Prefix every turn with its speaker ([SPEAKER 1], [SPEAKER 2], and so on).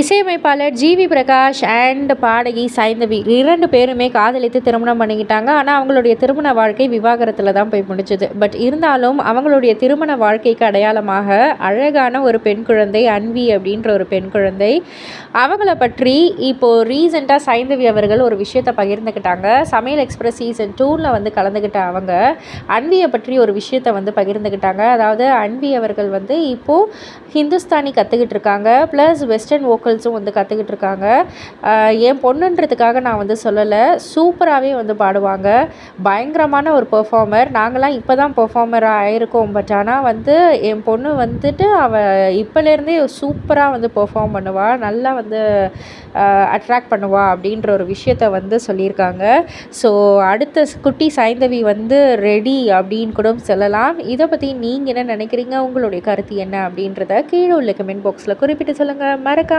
[SPEAKER 1] இசையமைப்பாளர் GV Prakash and பாடகி சைந்தவி இரண்டு பேருமே காதலித்து திருமணம் பண்ணிக்கிட்டாங்க. ஆனால் அவங்களுடைய திருமண வாழ்க்கை விவாகரத்தில் தான் போய் முடிஞ்சது. பட் இருந்தாலும் அவங்களுடைய திருமண வாழ்க்கைக்கு அடையாளமாக அழகான ஒரு பெண் குழந்தை அன்வி அப்படின்ற ஒரு பெண் குழந்தை. அவங்கள பற்றி இப்போது ரீசெண்டாக சைந்தவி அவர்கள் ஒரு விஷயத்தை பகிர்ந்துக்கிட்டாங்க. சமையல் எக்ஸ்பிரஸ் சீசன் டூவில் வந்து கலந்துக்கிட்ட அவங்க அன்வியை பற்றி ஒரு விஷயத்தை வந்து பகிர்ந்துக்கிட்டாங்க. அதாவது அன்வி அவர்கள் வந்து இப்போது ஹிந்துஸ்தானி கற்றுக்கிட்டு இருக்காங்க. ப்ளஸ் வெஸ்டர்ன் வோக்கல்ஸும் வந்து கற்றுக்கிட்டு இருக்காங்க என் பொண்ணுன்றதுக்காக நான் வந்து சொல்லலை. சூப்பராகவே வந்து பாடுவாங்க. பயங்கரமான ஒரு பெர்ஃபார்மர் நாங்களாம் இப்போ தான் பெர்ஃபார்மராக ஆயிருக்கோம். பட் ஆனால் வந்து என் பொண்ணு வந்துட்டு அவள் இப்போலேருந்தே சூப்பராக வந்து பெர்ஃபார்ம் பண்ணுவாள் நல்லா வந்து அட்ராக்ட் பண்ணுவாள் அப்படின்ற ஒரு விஷயத்த வந்து சொல்லியிருக்காங்க. ஸோ அடுத்த குட்டி சாய்ந்தவி வந்து ரெடி அப்படின்னு கூட சொல்லலாம். இதை பற்றி நீங்கள் என்ன நினைக்கிறீங்க? உங்களுடைய கருத்து என்ன அப்படின்றத கீழே உள்ள கமெண்ட் பாக்ஸில் குறிப்பிட்டு சொல்லுங்கள்